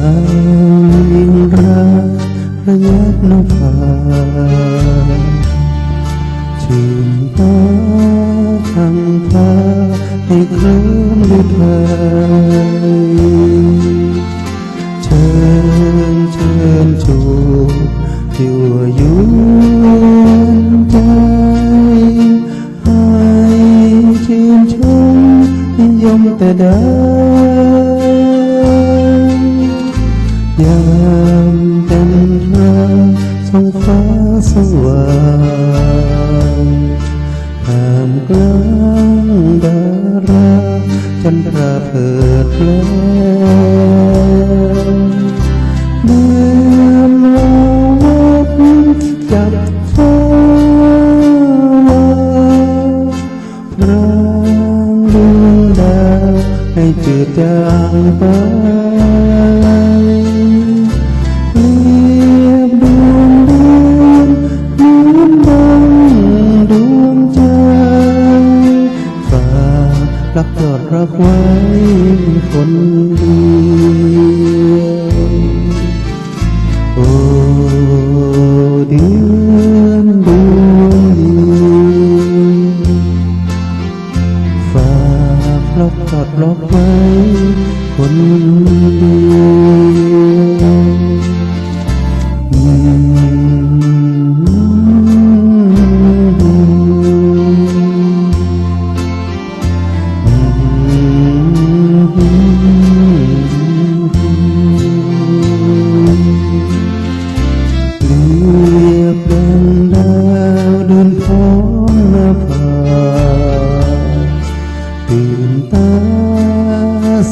ายิ่งรักระยับน้ำฟ้าชื่นตาทางตาให้เคลื่อนด้วยไทยามเป็นทางท้องฟ้าสว่างท่ามกลางดาราจันทราเพิดเพลินเดือนลอยจับฟ้าวาพรางดวงดาวให้จืดจางไปากไว้คนเดียวโอ้เดือนดวงดฝากล็อกกอดล็อกไว้คนเดียว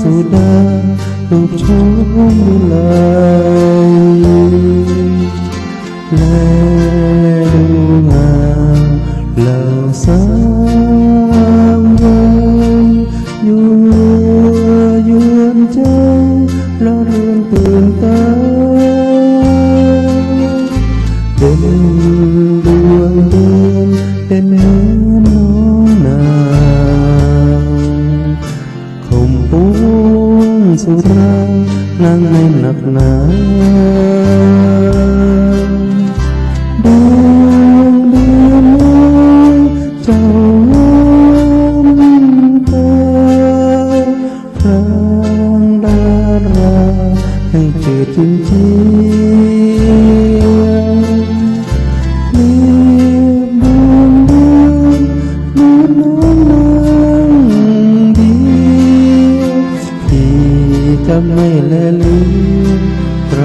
สุดาลูกชมวิไลและดูงามเหล่าสา สุรานางในหนักหนา จะไม่ละลืมใคร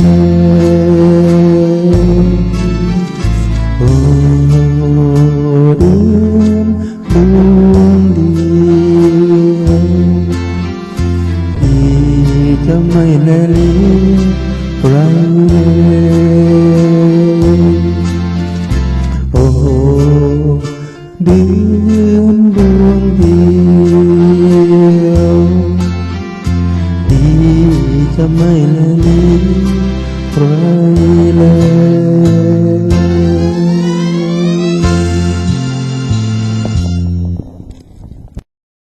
เลย